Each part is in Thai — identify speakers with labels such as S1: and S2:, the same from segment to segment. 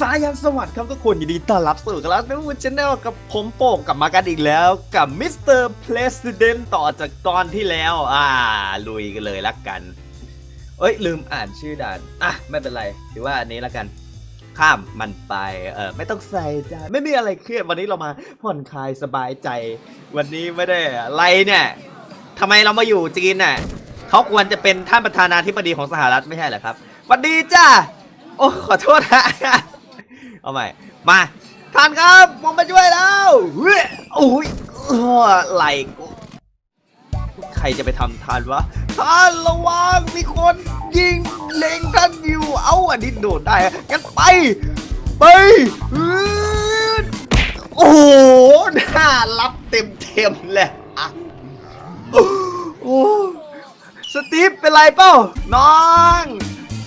S1: สายันสวัสดีครับทุกคนยินดีต้อนรับสู่กลาสเนวูชแนลกับผมโป่งกลับมากันอีกแล้วกับมิสเตอร์เพรสเดนต่อจากตอนที่แล้ว อ่า ลุยกันเลยละกัน เอ้ย ลืมอ่านชื่อด่าน อะ ไม่เป็นไรถือว่าอันนี้ละกัน ข้ามมันไป เออไม่ต้องใส่ใจไม่มีอะไรเครียดวันนี้เรามาผ่อนคลายสบายใจ วันนี้ไม่ได้อะไรเนี่ยทำไมเรามาอยู่จีนน่ะเขาควรจะเป็นท่านประธานาธิบดีของสหรัฐไม่ใช่เหรอครับสวัสดีจ้าโอ้ขอโทษนะ เอาใหม่มาท่านครับผมมาช่วยแล้วเฮ้ยโอ้ยออไหลกูใครจะไปทำทานวะท่านระวังมีคนยิงเล็งท่านอยู่เอาอันนี้โดดได้อะงั้นไป ไปโอ้โหน่ารับเต็มเต็มๆเลยอะโอ้สตีฟเป็นไรเป้าน้อง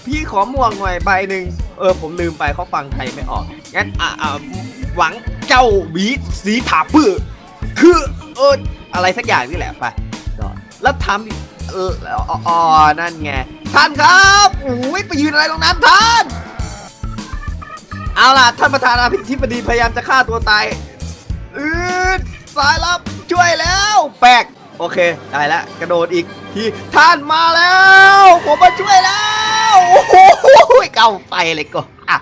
S1: พี่ขอหม่วงหน่อยใบหนึ่ง เออผมลืมไปเขาฟังไทยไม่ออก งั้นอะอะหวังเจ้าบีสีถาปื้อคือเอออะไรสักอย่างนี่แหละไปแล้วทำเอออ๋ออ๋อนั่นไง ท่านครับโอ้ยไปยืนอะไรตรงนั้นท่าน เอาล่ะ ท่านประธานาธิบดีพยายามจะฆ่าตัวตายอืดสายลับช่วยแล้ว แปลก โอเค ได้แล้วกระโดดอีกทีท่านมาแล้ว ผมมาช่วยแล้วโอ้โหเก้าไปเลยก็อะ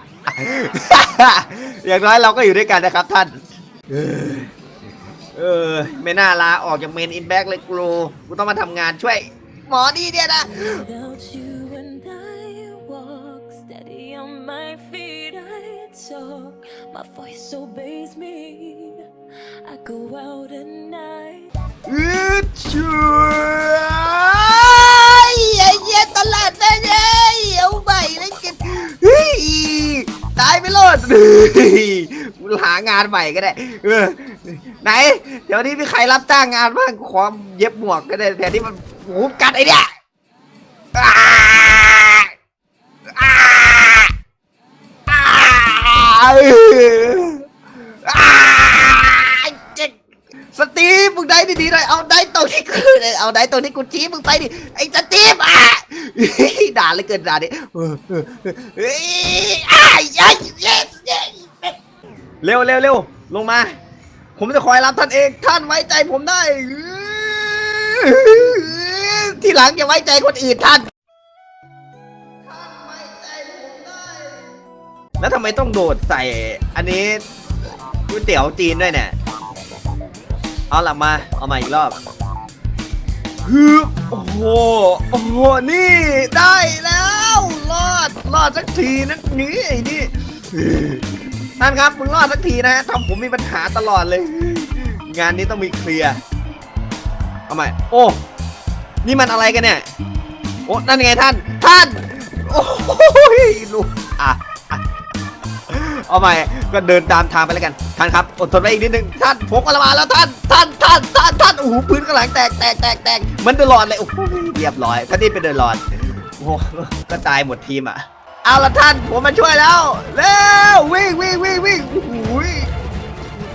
S1: อย่างน้อยเราก็อยู่ด้วยกันนะครับท่าน เออเออไม่น่าลาออกจากเมนอินแบ็กเลยกูกูต้องมาทำงานช่วย หมอดีเนี่ยนะ
S2: My voice obeys me. I go out at night.
S1: ช่วยไอ้เหี้ยตลาดนะเย้เอาใหม่เลยกันเฮ้ยตายไม่รอดเฮ้ยกูหางานใหม่ก็ได้เออไหน เดี๋ยวนี้มีใครรับจ้างงานบ้างขอเย็บหมวกก็ได้แต่ที่มันโอ้โหกัดไอ้เนี่ยอ้าอ้าอ้า ดีๆหน่อยเอาได้ตรงที่กูเอาได้ตรงที่กูชี้มึงไปดิไอ้สตีฟอะด่าเลยเกินด่าดิเฮ้ยอ้ายยัยเย้เย้เร็วเร็วเร็วลงมา ผมจะคอยรับท่านเองท่านไว้ใจผมได้ ที่หลังอย่าไว้ใจคนอื่นท่านแล้วทำไมต้องโดดใส่อันนี้ก๋วยเตี๋ยวจีนด้วยเนี่ย เอาหละมา เอามาอีกรอบฮึบโอ้โห โอ้โห นี่ได้แล้ว รอด รอดสักทีนะนี่ไอ้นี่ท่านครับมึงรอดสักทีนะทำผมมีปัญหาตลอดเลย งานนี้ต้องมีเคลียร์ เอาใหม่ โอ้ นี่มันอะไรกันเนี่ย โอ้ นั่นไงท่าน ท่าน โอ้ยลูกอะอะ เอาใหม่ก็เดินตามทางไปแล้วกันท่านครับอดทนไว้อีกนิดนึงท่านผมกำลังมาแล้วท่านท่านท่านท่านท่านโอ้โหพื้นข้างหลังแตกแตกแตกแตกมันเดอะลอดเลยโอ้โหเรียบร้อยท่านนี่เป็นเดอะลอดโอ้โหก็ตายหมดทีมอะเอาละท่านผมมาช่วยแล้วเร็ววิ่งวิ่งวิ่งวิ่งโอ้โห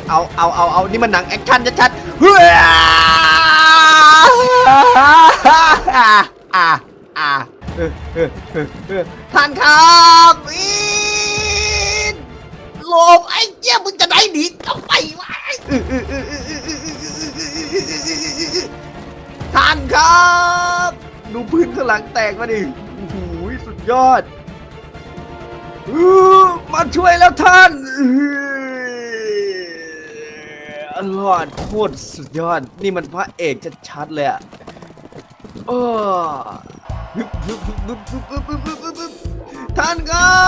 S1: เอาเอาเอาเอานี่มันหนังแอคชั่นชัดๆเฮ้ยอ่าอ่าอ่าเออเออเออเออท่านครับอี ลมไอ้เจ้ามึงจะได้หนีทำไมวะท่านครับ ดูพื้นข้างหลังแตกมาดิโอ้โหสุดยอดอื้อมาช่วยแล้วท่านอื้อรอดโคตรสุดยอด นี่มันพระเอกชัดๆเลยอะโอ้ท่านครับ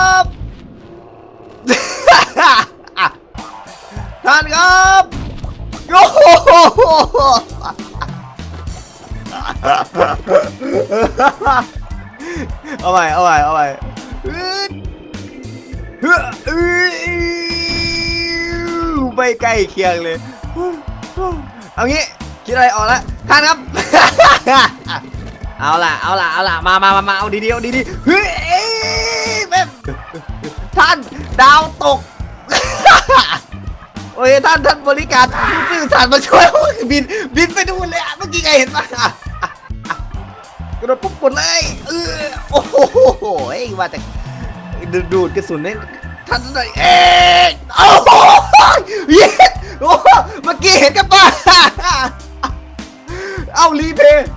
S1: เอาใหม่เอาใหม่เอาใหม่ไม่ใกล้เคียงเลย เอางี้คิดอะไรออกแล้วท่านครับ เอาล่ะเอาล่ะเอาล่ะมามามาเอาดีๆเอาดีๆเฮ้ยแม่ท่านดาวตกโอ้ยท่านท่านบริการผู้สื่อสารมาช่วยบินบินไปดูเลยอะเมื่อกี้ไงเห็นปะอะ ระโดดปุ๊บกดเลยเออโอ้โหว่าแต่ดูดกระสุนเนี่ยท่านหน่อยเองโอ้โหเย็ดโอ้เมื่อกี้เห็นกับตาเอารีเพย์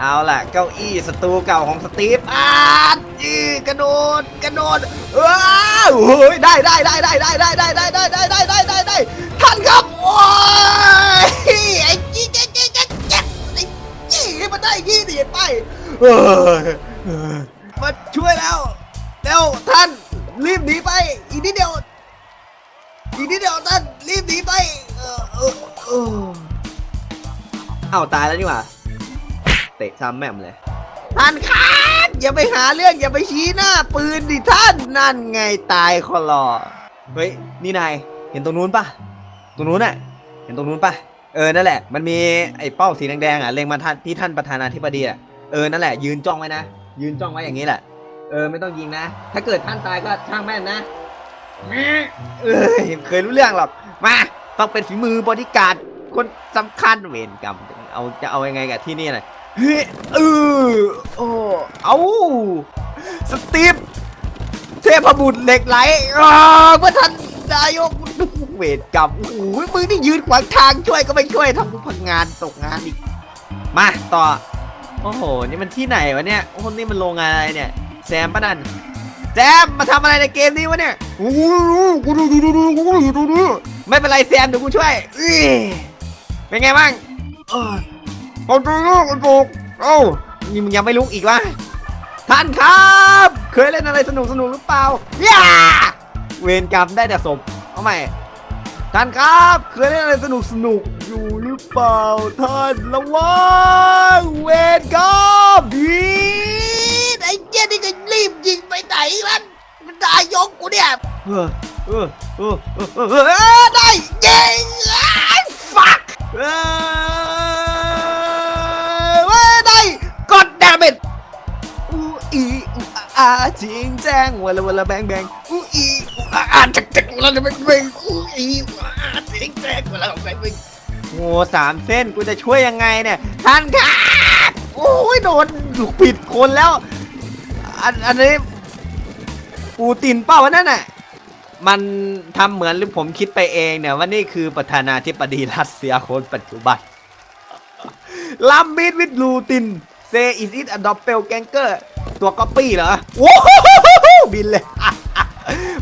S1: เอาล่ะ เก้าอี้สตูเก่าของสตีฟอาร์ตอีกระโดด กระโดดว้าว เฮ้ยได้ได้ได้ได้ได้ได้ได้ได้ได้ได้ได้ได้ได้ได้ท่านครับโอ้ยไอ้จี้เจ๊เจ๊เจ๊เจ๊ไอ้จี้ให้มันได้ยี่ดิไปเฮ้ยเฮ้ยมาช่วยแล้วเร็วท่านรีบหนีไป อีกนิดเดียวอีกนิดเดียวท่านรีบหนีไปเออเออเออเอ้าตายแล้วนี่หว่าเตะซ้ำแม่มเลยท่านครับ อย่าไปหาเรื่องอย่าไปชี้หน้า ปืนดิท่านนั่นไงตายคอรอเฮ้ยนี่นายเห็นตรงนู้นปะตรงนู้นน่ะเห็นตรงนู้นปะเออนั่นแหละ มันมีไอ้เป้าสีแดงๆอะเล็งมาท่านที่ท่านประธานาธิบดีอะเออนั่นแหละ ยืนจ้องไว้นะยืนจ้องไว้อย่างนี้แหละ เออไม่ต้องยิงนะ ถ้าเกิดท่านตายก็ช่างแม่นนะเออเคยรู้เรื่องหรอกมาต้องเป็นฝีมือบริการดคนสำคัญเวรกรรมเอาจะเอายังไงกับที่นี่น่ะ เฮ้ยเออโอ้เอาสตีฟเทพบุตรเหล็กไหลอ้าพระท่านนายกเวทกรรมโอ้ยมึงนี่ยืนขวางทางช่วยก็ไม่ช่วยทำพังงานตกงานอีก มาต่อ โอ้โห นี่มันที่ไหนวะเนี่ยคนนี่มันโรงงานอะไรเนี่ย แซมปะนันแซมมาทำอะไรในเกมนี้วะเนี่ยไม่เป็นไรแซมเดี๋ยวกูช่วยเป็นไงบ้าง เออเอาตัวลูกถูกเอ้านี่มึงยังไม่ลุกอีกวะท่านครับ เคยเล่นอะไรสนุกสนุกหรือเปล่าย่าเวรกรรมได้แต่ศพเอาใหม่ท่านครับ เคยเล่นอะไรสนุกสนุกอยู่หรือเปล่าท่านระวังเวรกรรมดีไอ้เจ้านี่ก็รีบยิงไปไหนมันมันได้ยกกูเนี่ยเออเออเออเออเออเออได้ยิงไอ้ฟักเอ้ย อาจริงแจ้งวลาเวลาแบงแบงอูอีอูอาอาจักจักวลาแบงแบงอูอีอูอาอาจริงแจ้งวลาแบงแบงโอ้สามเส้นกูจะช่วยยังไงเนี่ยท่านครับโอ้ยโดนผิดคนแล้ว อันอันนี้ปูตินเป้าวะนั่นน่ะมันทำเหมือนหรือผมคิดไปเองเนี่ยว่านี่คือประธานาธิบดีรัสเซียคนปัจจุบันลัมบิดวิดลูตินเซอิสอิ a อดอปเปลแกงเกอร์ ตัวก๊อปปี้เหรอโอ้โหบินเลย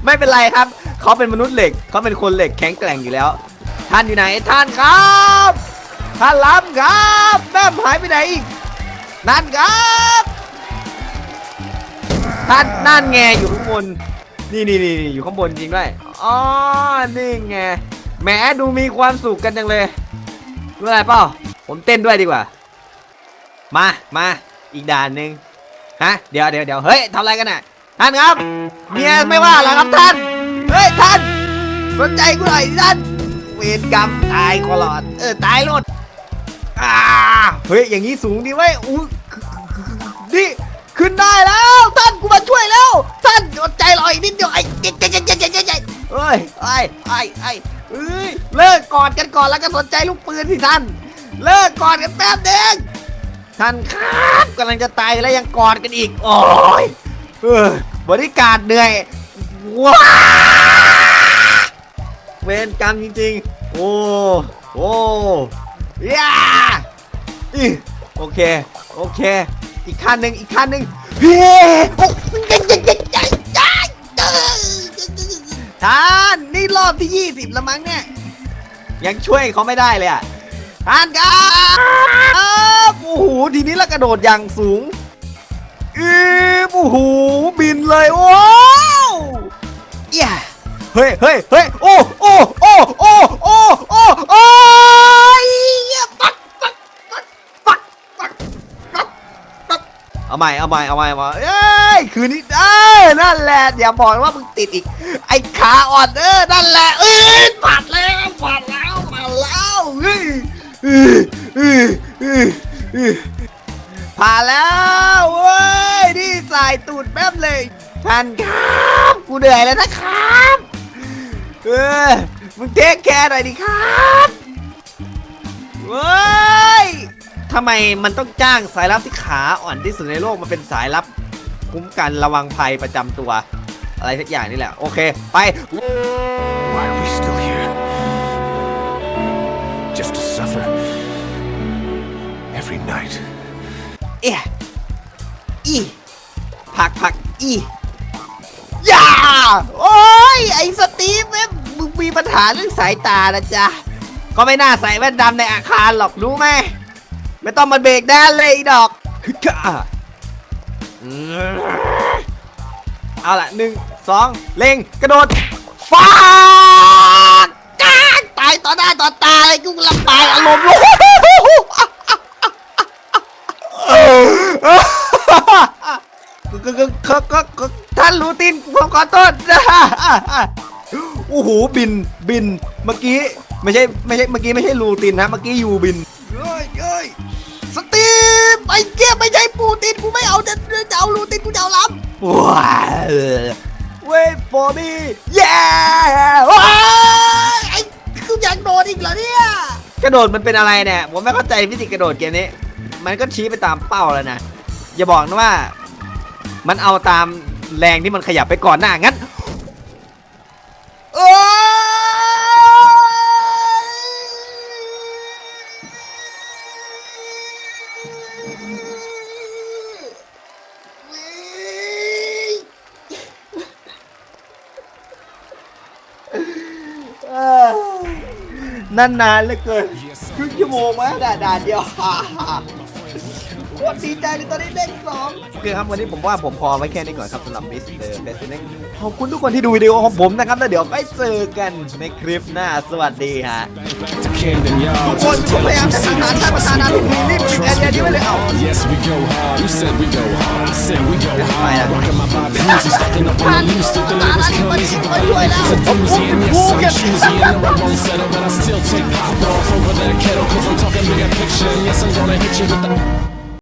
S1: ไม่เป็นไรครับ เขาเป็นมนุษย์เหล็ก เขาเป็นคนเหล็กแข็งแกร่งอยู่แล้ว ท่านอยู่ไหนท่านครับท่านล้ำครับแม่มหายไปไหนอีกนั่นครับท่านนั่นไงอยู่ข้างบนนี่นี่นี่อยู่ข้างบนจริงด้วยอ๋อนี่ไงแหมดูมีความสุขกันจังเลยรู้อะไรเปล่าผมเต้นด้วยดีกว่า มามาอีกด่านหนึ่ง ฮะเดี๋ยวเดี๋ยวเดี๋ยวเฮ้ยทำอะไรกันน่ะท่านครับเมียไม่ว่าเหรอครับท่านเฮ้ยท่าน สนใจกูหน่อยท่านเวรกรรมตายคอลอดเออตายรถอ่าเฮ้ยอย่างนี้สูงดีเว้ยอู้นี่ขึ้นได้แล้วท่านกูมาช่วยแล้วท่านอดใจรออีกนิดเดียวไอ้เจ๊เจ๊เจ๊เจ๊เจ๊เจ๊เอ้ยไอ้ไอ้ไอ้เอ้ยเลิกกอดกันก่อนแล้วก็สนใจลูกปืนสิท่าน เลิกกอดกันแป๊บเดียว ท่านครับกำลังจะตายแล้วยังกอดกันอีก โอ้ยเออบริการเหนื่อยว้าเวรกรรมจริงๆ โอ้โอ้ยาโอเค โอเค อีกขั้นหนึ่งอีกขั้นหนึ่งเฮ้โอ้ท่านนี่รอบที่ 20 แล้วมั้งเนี่ย ยังช่วยเขาไม่ได้เลยอะ ท่านครับโอ้โหทีนี้ละกระโดดอย่างสูงอีบโอ้โหบินเลยว้าวเย้เฮ้ยเฮ้ยเฮ้ยโอ้โอ้โอ้โอ้โอ้โอ้โอ้ยปักปักปักปักปักปักปักเอาใหม่เอาใหม่เอาใหม่เอาเอ้ยคืนนี้เอ้ยนั่นแหละอย่าบอกว่ามึงติดอีก ไอ้ขาอ่อนเออนั่นแหละเอ้ยปัดแล้วปัดแล้วปัดแล้วเฮ้ย ผ่านแล้วเว้ยนี่สายตูดแป๊บเลย ท่านครับกูเหนื่อยแล้วนะครับเออมึงเทคแคร์หน่อยดิครับเว้ยทำไมมันต้องจ้างสายลับที่ขาอ่อนที่สุดในโลกมาเป็นสายลับคุ้มกันระวังภัยประจำตัว อะไรสักอย่างนี่แหละ โอเค ไป
S3: Why are we still here?
S1: เอะอีผักผักอีอย่าโอ้ยไอ้สตีฟเว้ยมึงมีปัญหาเรื่องสายตานะจ๊ะ ก็ไม่น่าใส่แว่นดำในอาคารหรอกรู้ไหมไม่ต้องมาเบรกแดนเลยดอกฮึกะเอาละหนึ่งสองเล็งกระโดดฟาดก้าตายต่อหน้าต่อตาเลยกูลำบากอารมณ์ กก็ก็ก็ก็ก็ท่านรูตินผมขอโทษนะโอ้โหบินบินเมื่อกี้ไม่ใช่ไม่ใช่เมื่อกี้ไม่ใช่รูตินนะเมื่อกี้ยูบินเฮ้ยเฮ้ยสตีฟไอ้เกี้ยไม่ใช่ปูตินกูไม่เอาจะจะเอารูตินกูจะเอาล้ำว้าเว้ย for me yeah ว้ายไอ้กูอยากโดดอีกเหรอเนี่ยกระโดดมันเป็นอะไรเนี่ยผมไม่เข้าใจฟิสิกส์กระโดดเกมนี้ มันก็ชี้ไปตามเป้าแล้วนะอย่าบอกนะว่า มันเอาตามแรงที่มันขยับไปก่อนหน้างั้นโอ้นั่นนานเหลือเกินครึ่งชั่วโมงมาด่าด่าเดียว คตรดีใจเลยตอนนี้เลขสองโอเคครับวันนี้ผมว่าผมพอไว้แค่นี้ก่อนครับสำหรับมิสเตอร์เบสเน็กขอบคุณทุกคนที่ดูวิดีโอของผมนะครับแล้วเดี๋ยวไปเจอกันในคลิปหน้าสวัสดีฮะ
S3: To Camden Yard.
S1: ทุกคนผมพยายามจะหาท่านประธานาธิบดีรีบปิดแอร์เดียนี้ไว้เลยเอา
S3: Yes, we go hard. You said we go hard. I said we go
S1: Fire.
S3: hard. Rocking my Bobby music, stacking up on the loose. The lyrics come easy, but the life is a doozy. And yes, I'm choosy. And no, I won't settle, but I still take pop off over that kettle. Cause I'm talking bigger picture. And yes, I'm gonna hit you with the.